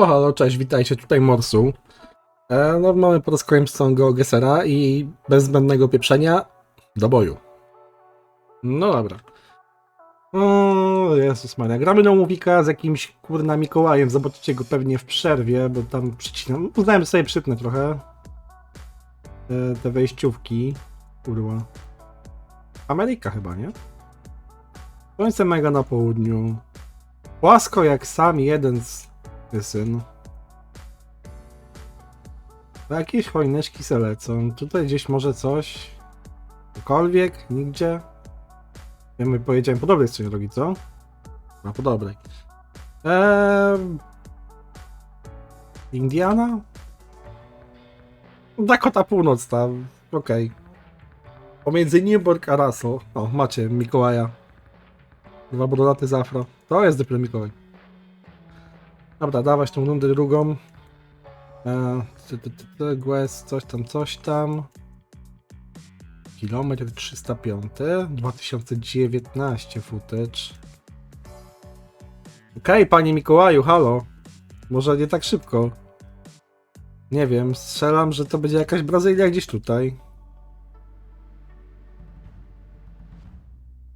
O, halo, cześć, witajcie, tutaj Morsu. E, no, mamy po raz kolejny go Gessera i bez zbędnego pieprzenia do boju. No dobra. O, Jezus Maria. Gramy Mówika z jakimś kurna Mikołajem. Zobaczycie go pewnie w przerwie, bo tam przycinam. Uznałem, sobie przypnę trochę. Te, te wejściówki. Kurwa. Ameryka chyba, nie? Słońce mega na południu. Płasko jak sam jeden z syn. Jakieś chojneczki se lecą. Tutaj gdzieś może coś. Cokolwiek? Nigdzie? Ja my pojedziemy po dobrej stronie drogi, co? A po dobrej. Eee... Indiana? Dakota Północna. Okej. Pomiędzy Newburgh a Russell. O, macie Mikołaja. Dwa brodaty z afro. To jest dopiero Mikołaj. Dobra, dawać tą rundę drugą. E, Quest, coś tam, coś tam. Kilometr 305, 2019 footage. Okej, panie Mikołaju, halo. Może nie tak szybko. Nie wiem, strzelam, że to będzie jakaś Brazylia gdzieś tutaj.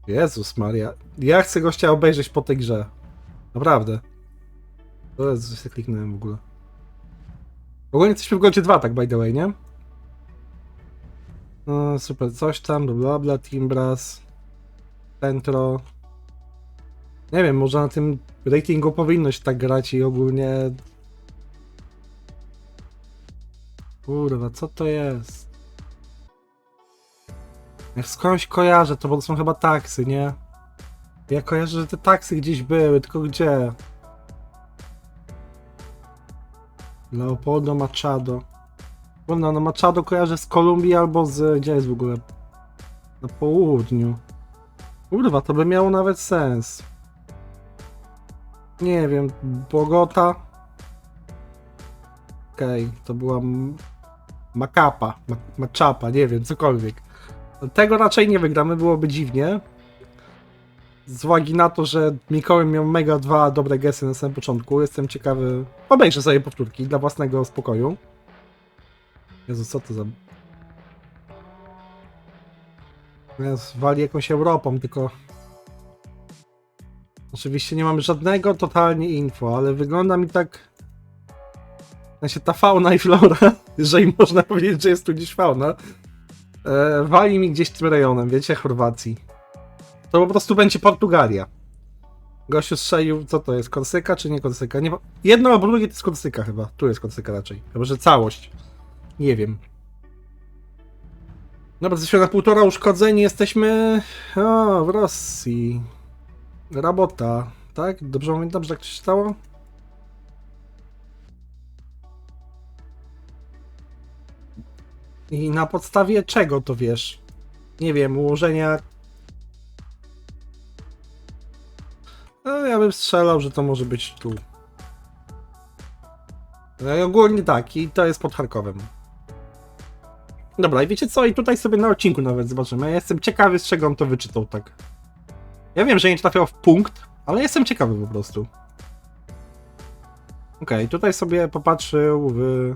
Jezus Maria. Ja chcę gościa obejrzeć po tej grze. Naprawdę. To jest, się kliknąłem w ogóle. W ogóle jesteśmy w Goldzie 2, tak by the way, nie? No, super, coś tam, bla bla, bla Timbras, Centro. Nie wiem, może na tym ratingu powinno się tak grać i ogólnie... Kurwa, co to jest? Jak skądś kojarzę, to bo to są chyba taksy, nie? Ja kojarzę, że te taksy gdzieś były, tylko gdzie? Leopoldo Machado. Kurna, no Machado kojarzę z Kolumbii albo z... Gdzie jest w ogóle? Na południu. Kurwa, to by miało nawet sens. Nie wiem, Bogota. Okej, to była Makapa, Ma- Machapa, nie wiem, cokolwiek. Tego raczej nie wygramy, byłoby dziwnie. Z uwagi na to, że Mikołaj miał mega dwa dobre gesy na samym początku, jestem ciekawy. Obejrzę sobie powtórki dla własnego spokoju. Jezu, co to za. Jezu, wali jakąś Europą, tylko. Oczywiście nie mam żadnego totalnie info, ale wygląda mi tak. Sensie ta fauna i flora, jeżeli można powiedzieć, że jest tu gdzieś fauna, e, wali mi gdzieś tym rejonem, wiecie, Chorwacji. To po prostu będzie Portugalia. Gościu strzelił, co to jest, Korsyka czy nie Korsyka? Nie, jedno albo drugie to jest Korsyka chyba. Tu jest Korsyka raczej. Chyba, że całość. Nie wiem. Dobra, jesteśmy na półtora uszkodzeni, jesteśmy o, w Rosji. Rabota, tak? Dobrze pamiętam, że tak się stało? I na podstawie czego to wiesz? Nie wiem, ułożenia No, ja bym strzelał, że to może być tu. No i ogólnie tak, i to jest pod Charkowem. Dobra, i wiecie co? I tutaj sobie na odcinku nawet zobaczymy. Ja jestem ciekawy, z czego on to wyczytał tak. Ja wiem, że nie trafiał w punkt, ale jestem ciekawy po prostu. Okej, tutaj sobie popatrzył w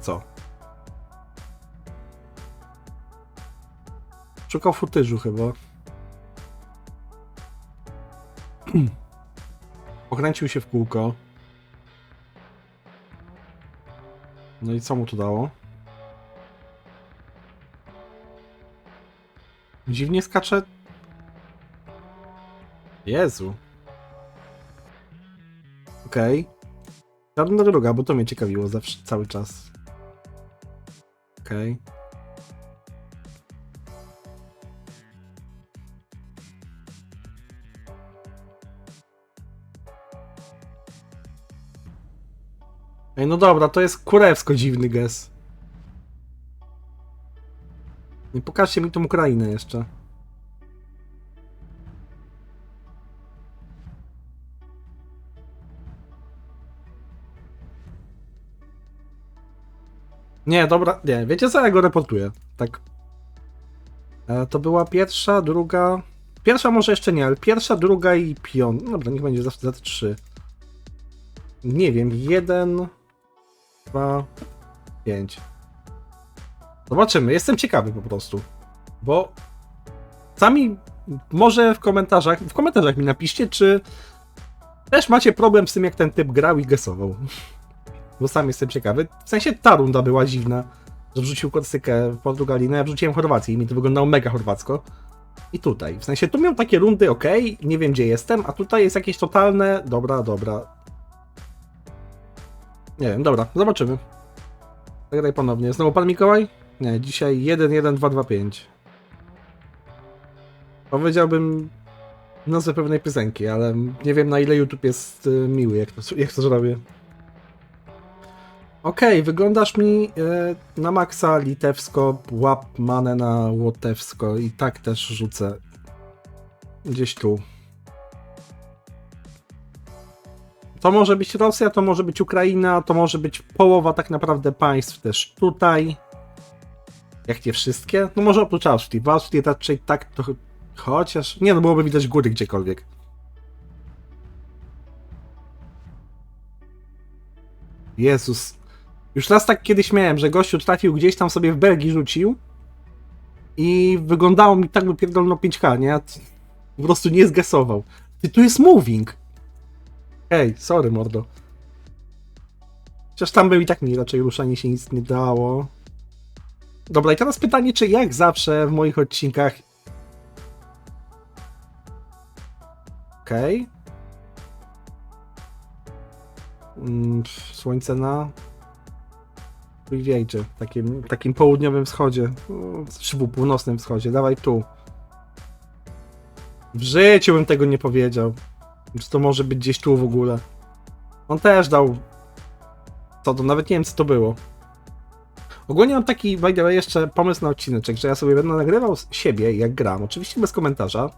co? Szukał futyżu chyba. Pokręcił się w kółko. No i co mu to dało? Dziwnie skacze. Jezu. Okej. Okay. Żadna droga, bo to mnie ciekawiło zawsze, cały czas. Okej. Okay. Ej, no dobra, to jest kurewsko dziwny gest. Nie pokażcie mi tą Ukrainę jeszcze. Nie, dobra, nie, wiecie co, ja go reportuję. Tak. E, to była pierwsza, druga... Pierwsza może jeszcze nie, ale pierwsza, druga i piąta. Dobra, niech będzie za, za trzy. Nie wiem, jeden, dwa, pięć. Zobaczymy, jestem ciekawy po prostu. Bo sami może w komentarzach, w komentarzach mi napiszcie, czy też macie problem z tym, jak ten typ grał i gesował. Bo sam jestem ciekawy. W sensie ta runda była dziwna, że wrzucił Korsykę w Portugalii, no ja wrzuciłem Chorwację i mi to wyglądało mega chorwacko. I tutaj, w sensie tu miał takie rundy, ok, nie wiem gdzie jestem, a tutaj jest jakieś totalne, dobra, dobra. Nie wiem, dobra, zobaczymy. Zagraj ponownie. Znowu pan Mikołaj? Nie, dzisiaj 1, 1, 2, 2, 5. Powiedziałbym nazwę pewnej piosenki, ale nie wiem na ile YouTube jest y, miły, jak to, jak to zrobię. Okej, wyglądasz mi e, na maksa litewsko, łap na łotewsko i tak też rzucę gdzieś tu. To może być Rosja, to może być Ukraina, to może być połowa tak naprawdę państw też tutaj. Jak nie wszystkie? No może oprócz Austrii. W Austrii raczej tak to chociaż... Nie, no byłoby widać góry gdziekolwiek. Jezus. Już raz tak kiedyś miałem, że gościu trafił gdzieś tam sobie w Belgii rzucił i wyglądało mi tak, by pierdolno 5K, nie? Po prostu nie zgasował. Ty, tu jest moving. Ej, sorry mordo. Chociaż tam był i tak mi raczej ruszanie się nic nie dało. Dobra, i teraz pytanie, czy jak zawsze w moich odcinkach... Okej. Mm, pff, Słońce na... Wiejdzie, takim, takim południowym wschodzie, mm, czy północnym wschodzie, dawaj tu. W życiu bym tego nie powiedział. Czy to może być gdzieś tu w ogóle. On też dał. Co to? Nawet nie wiem, co to było. Ogólnie mam taki, by the way, jeszcze pomysł na odcineczek, że ja sobie będę nagrywał siebie, jak gram, oczywiście bez komentarza.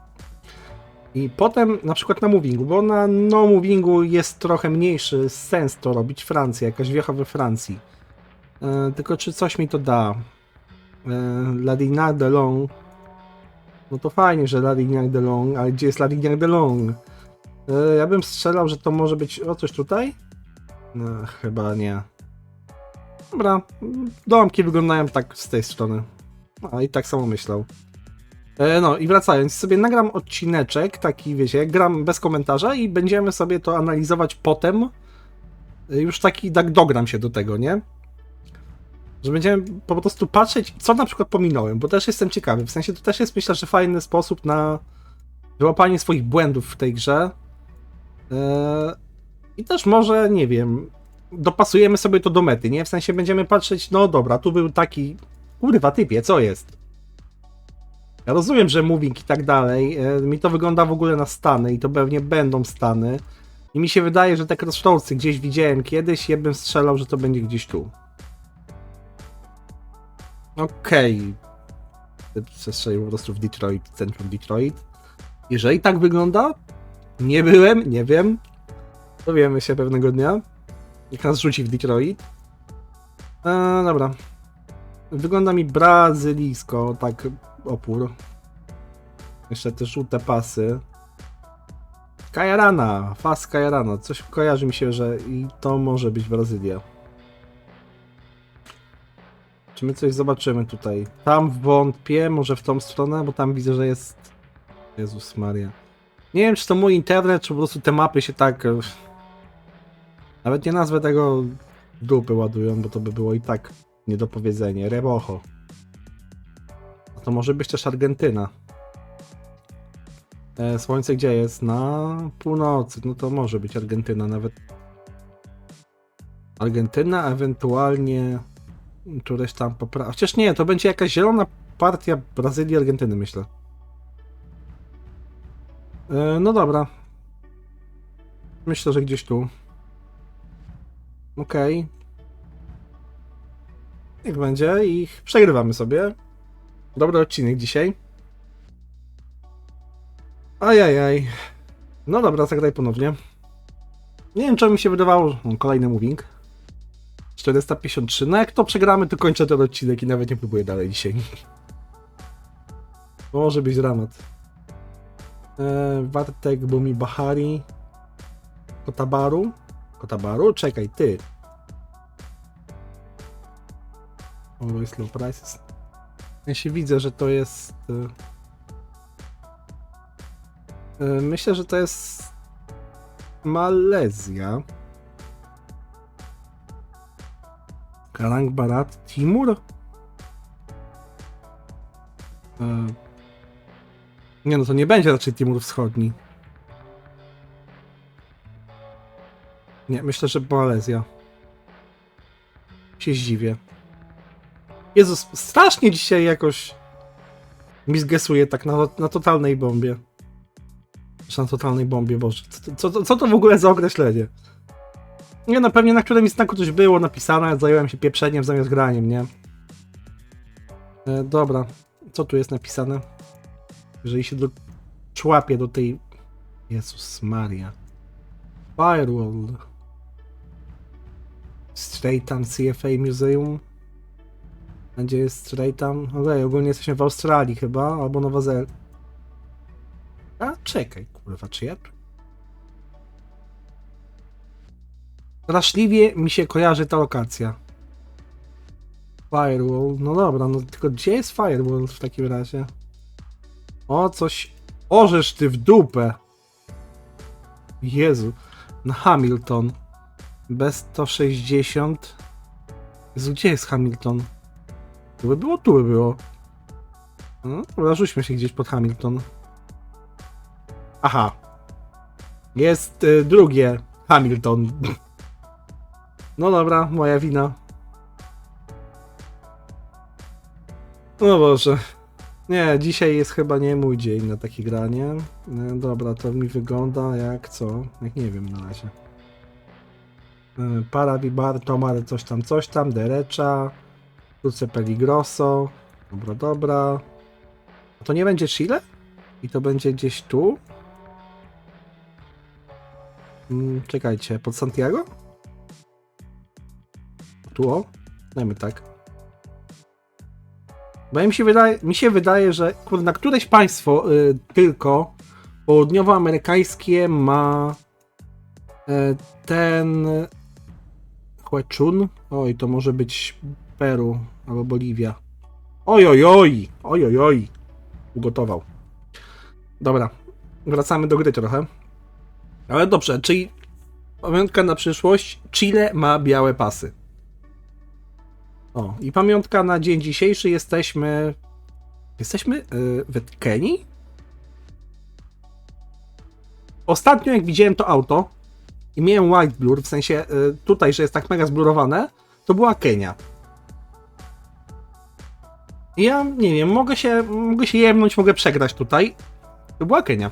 I potem na przykład na movingu, bo na no movingu jest trochę mniejszy sens to robić Francja, jakaś wiecha we Francji. E, tylko czy coś mi to da? E, La Dignac de Long. No to fajnie, że La Dignac de Long, ale gdzie jest La Dignac de Long? E, ja bym strzelał, że to może być o coś tutaj? No, chyba nie. Dobra, domki wyglądają tak z tej strony. A i tak samo myślał. E, no i wracając, sobie nagram odcineczek, taki wiecie, gram bez komentarza i będziemy sobie to analizować potem. Już taki, tak dogram się do tego, nie? Że będziemy po prostu patrzeć, co na przykład pominąłem, bo też jestem ciekawy. W sensie to też jest myślę, że fajny sposób na wyłapanie swoich błędów w tej grze. E, I też może, nie wiem, dopasujemy sobie to do mety, nie? W sensie będziemy patrzeć, no dobra, tu był taki, kurwa typie, co jest? Ja rozumiem, że moving i tak dalej, e, mi to wygląda w ogóle na stany i to pewnie będą stany. I mi się wydaje, że te crossroadsy gdzieś widziałem kiedyś, ja bym strzelał, że to będzie gdzieś tu. Okej. Okay. Przestrzelił po prostu w Detroit, centrum Detroit. Jeżeli tak wygląda, nie byłem, nie wiem. Dowiemy się pewnego dnia. Jak nas rzuci w Detroit. Eee, dobra. Wygląda mi brazylijsko, tak opór. Jeszcze te żółte pasy. Kajarana, fas Kajarana. Coś kojarzy mi się, że i to może być Brazylia. Czy my coś zobaczymy tutaj? Tam wątpię, może w tą stronę, bo tam widzę, że jest... Jezus Maria. Nie wiem, czy to mój internet, czy po prostu te mapy się tak... e, Nawet nie nazwę tego dupy ładują, bo to by było i tak niedopowiedzenie. Rebocho. A to może być też Argentyna. E, słońce gdzie jest? Na północy. No to może być Argentyna nawet. Argentyna, ewentualnie któreś tam popra... Chociaż nie, to będzie jakaś zielona partia Brazylii, Argentyny, myślę. E, no dobra. Myślę, że gdzieś tu. Okej. Niech będzie i przegrywamy sobie. Dobry odcinek dzisiaj. Ajajaj. No dobra, zagraj ponownie. Nie wiem, czemu mi się wydawało, kolejny moving. 453. No jak to przegramy, to kończę ten odcinek i nawet nie próbuję dalej dzisiaj. Może być dramat. Eee, Bartek Bumi Bahari. Kotabaru. Kotabaru? Czekaj, ty. Always low prices. Ja się widzę, że to jest... y, y, Myślę, że to jest Malezja. Karang Barat Timur? Nie no, to nie będzie raczej Timur Wschodni. Nie, myślę, że Malezja. Się zdziwię. Jezus, strasznie dzisiaj jakoś mi zgesuje tak na, na totalnej bombie. Czy na totalnej bombie, Boże. Co, co, co to w ogóle za określenie? Nie no, pewnie na którymś znaku coś było napisane, zająłem się pieprzeniem zamiast graniem, nie? E, dobra, co tu jest napisane? Jeżeli się do... człapie do tej... Jezus Maria. Firewall. Straightam CFA Museum. A Gdzie jest Straightam? Okej, ogólnie jesteśmy w Australii chyba, albo Nowa Zelandia. A, czekaj, kurwa, czy ja tu... Straszliwie mi się kojarzy ta lokacja. Firewall, no dobra, no tylko gdzie jest Firewall w takim razie? O, coś... Orzesz ty w dupę! Jezu. Na Hamilton. B160. Jezu, gdzie jest Hamilton? Tu by było, tu by było. No, rzućmy się gdzieś pod Hamilton. Aha. Jest y, drugie Hamilton. No dobra, moja wina. No Boże. Nie, dzisiaj jest chyba nie mój dzień na takie granie. E, Dobra, to mi wygląda jak co? Jak nie wiem na razie. E, Parabibar, Tomar, coś tam, coś tam, Derecza, Luce Peligroso. Dobra, dobra. To nie będzie Chile? I to będzie gdzieś tu? Mm, czekajcie, pod Santiago? Tu o? Dajmy tak. Bo mi się wydaje, mi się wydaje że kurde, na któreś państwo y, tylko południowoamerykańskie ma y, ten Huechun. Oj, to może być Peru albo Boliwia. Oj, oj, oj, oj, oj, oj. Ugotował. Dobra, wracamy do gry trochę. Ale dobrze, czyli pamiątka na przyszłość. Chile ma białe pasy. O, i pamiątka na dzień dzisiejszy jesteśmy. Jesteśmy yy, w Kenii? Ostatnio, jak widziałem to auto i miałem white blur, w sensie yy, tutaj, że jest tak mega zblurowane, to była Kenia. Ja nie wiem, mogę się, mogę się jemnąć, mogę przegrać tutaj. To była Kenia.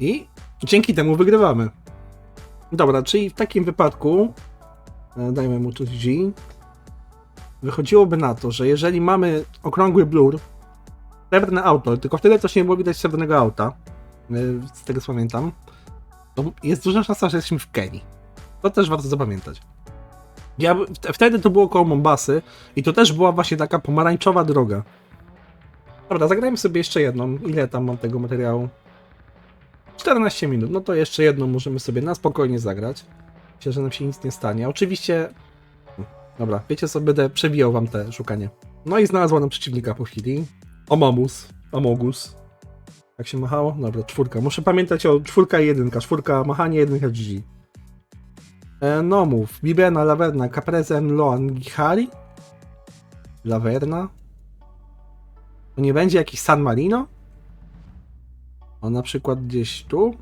I dzięki temu wygrywamy. Dobra, czyli w takim wypadku dajmy mu tu G. Wychodziłoby na to, że jeżeli mamy okrągły blur, srebrne auto, tylko wtedy też nie było widać srebrnego auta, e, z tego co pamiętam, to jest duża szansa, że jesteśmy w Kenii. To też warto zapamiętać. Ja, wtedy to było koło Mombasy i to też była właśnie taka pomarańczowa droga. Dobra, zagrajmy sobie jeszcze jedną. Ile tam mam tego materiału? 14 minut. No to jeszcze jedną możemy sobie na spokojnie zagrać. Myślę, że nam się nic nie stanie. Oczywiście. Dobra, wiecie co, będę przewijał wam te szukanie. No i znalazła nam przeciwnika po chwili. Omamus. Amogus. Jak się machało? Dobra, czwórka. Muszę pamiętać o czwórka i jedynka. Czwórka, machanie, jedynka, GG. E, Nomów. Bibena, Laverna, Caprezem, Loan, Gihari. Laverna. To nie będzie jakiś San Marino? O, na przykład gdzieś tu?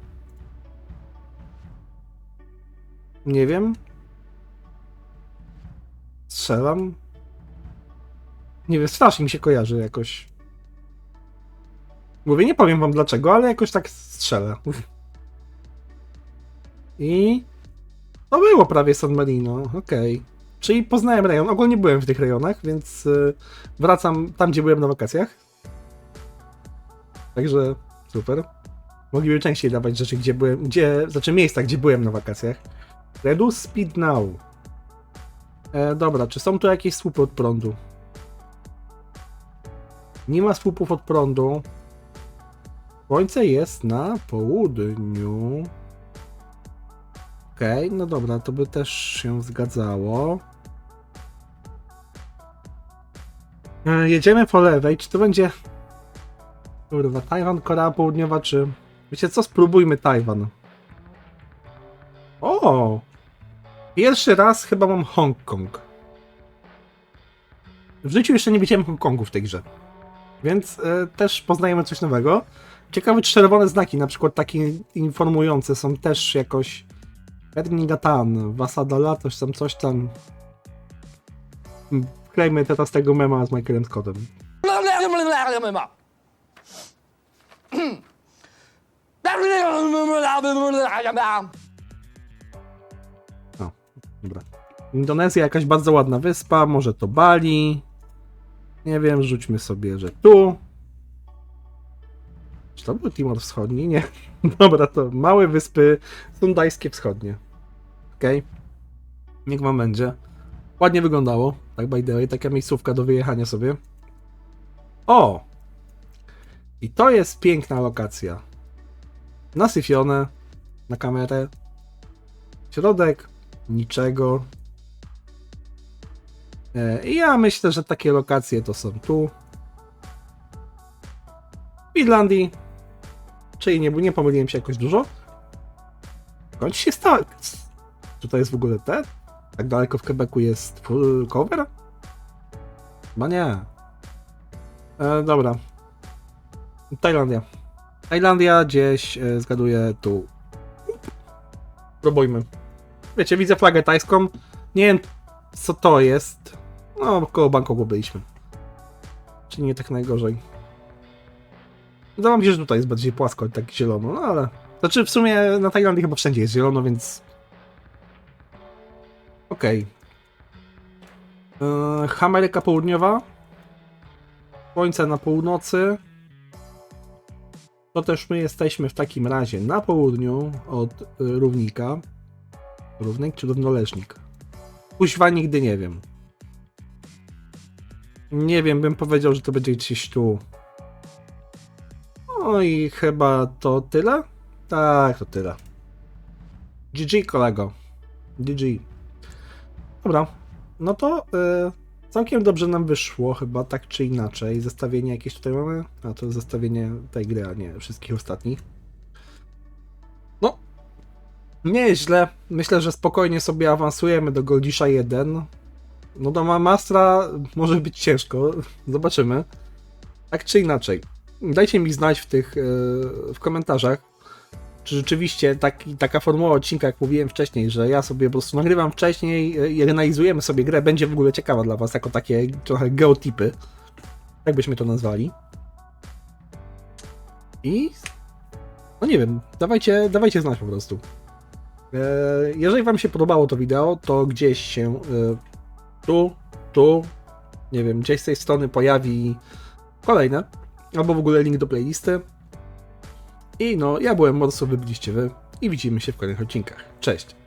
Nie wiem. Strzelam. Nie wiem, strasznie mi się kojarzy jakoś. Mówię, nie powiem wam dlaczego, ale jakoś tak strzelę. I to było prawie San Marino, okej. Czyli poznałem rejon. Ogólnie byłem w tych rejonach, więc y, wracam tam, gdzie byłem na wakacjach. Także super. Mogliby częściej dawać rzeczy, gdzie byłem, gdzie, znaczy miejsca, gdzie byłem na wakacjach. Reduce speed now. E, dobra, czy są tu jakieś słupy od prądu? Nie ma słupów od prądu. Słońce jest na południu. Okej, no dobra, to by też się zgadzało. E, Jedziemy po lewej, czy to będzie... Kurwa, Tajwan, Korea Południowa, czy... Wiecie co, spróbujmy Tajwan. O! Pierwszy raz chyba mam Hongkong. W życiu jeszcze nie widziałem Hongkongu w tej grze. Więc e, też poznajemy coś nowego. Ciekawe, czy czerwone znaki, na przykład takie informujące, są też jakoś. Ernigatan, Wasadala, coś tam, coś tam. Wklejmy teraz tego mema z Michaelem Scottem. Dobra. Indonezja jakaś bardzo ładna wyspa, może to Bali. Nie wiem, rzućmy sobie, że tu. Czy to był Timor Wschodni? Nie. Dobra, to małe wyspy sundajskie wschodnie. Okej. Niech wam będzie. Ładnie wyglądało. Tak by the way, taka miejscówka do wyjechania sobie. O! I to jest piękna lokacja. Nasyfione na kamerę. Środek niczego. E, I ja myślę, że takie lokacje to są tu. W Irlandii. Czyli nie, nie pomyliłem się jakoś dużo. Skąd się? Czy to jest w ogóle ten? Tak daleko w Quebecu jest full cover? Chyba nie. E, dobra. Tajlandia. Tajlandia gdzieś, e, zgaduję, tu. Próbujmy. Wiecie, widzę flagę tajską. Nie wiem, co to jest. No, koło Bangkoku byliśmy. Czy nie tak najgorzej. Wydawało mi się, że tutaj jest bardziej płasko, tak zielono, no ale... Znaczy, w sumie na Tajlandii chyba wszędzie jest zielono, więc... Okej. Okay. Ameryka Południowa. Słońce na północy. To też my jesteśmy w takim razie na południu od y, równika. Równik czy równoleżnik? Kuźwa nigdy nie wiem. Nie wiem, bym powiedział, że to będzie gdzieś tu. No i chyba to tyle? Tak, to tyle. GG, kolego. GG. Dobra, no to y, całkiem dobrze nam wyszło, chyba tak czy inaczej. Zestawienie jakieś tutaj mamy? A to zestawienie tej gry, a nie wszystkich ostatnich. Nieźle. Myślę, że spokojnie sobie awansujemy do Goldisza 1. No do Mastra może być ciężko, zobaczymy. Tak czy inaczej, dajcie mi znać w tych yy, w komentarzach, czy rzeczywiście taki, taka formuła odcinka, jak mówiłem wcześniej, że ja sobie po prostu nagrywam wcześniej yy, i analizujemy sobie grę, będzie w ogóle ciekawa dla was, jako takie trochę geotipy. Tak byśmy to nazwali. I no nie wiem, dawajcie, dawajcie znać po prostu. E, Jeżeli Wam się podobało to wideo, to gdzieś się e, tu, tu, nie wiem, gdzieś z tej strony pojawi kolejne, albo w ogóle link do playlisty. I no, ja byłem Morso, wy byliście wy i widzimy się w kolejnych odcinkach. Cześć!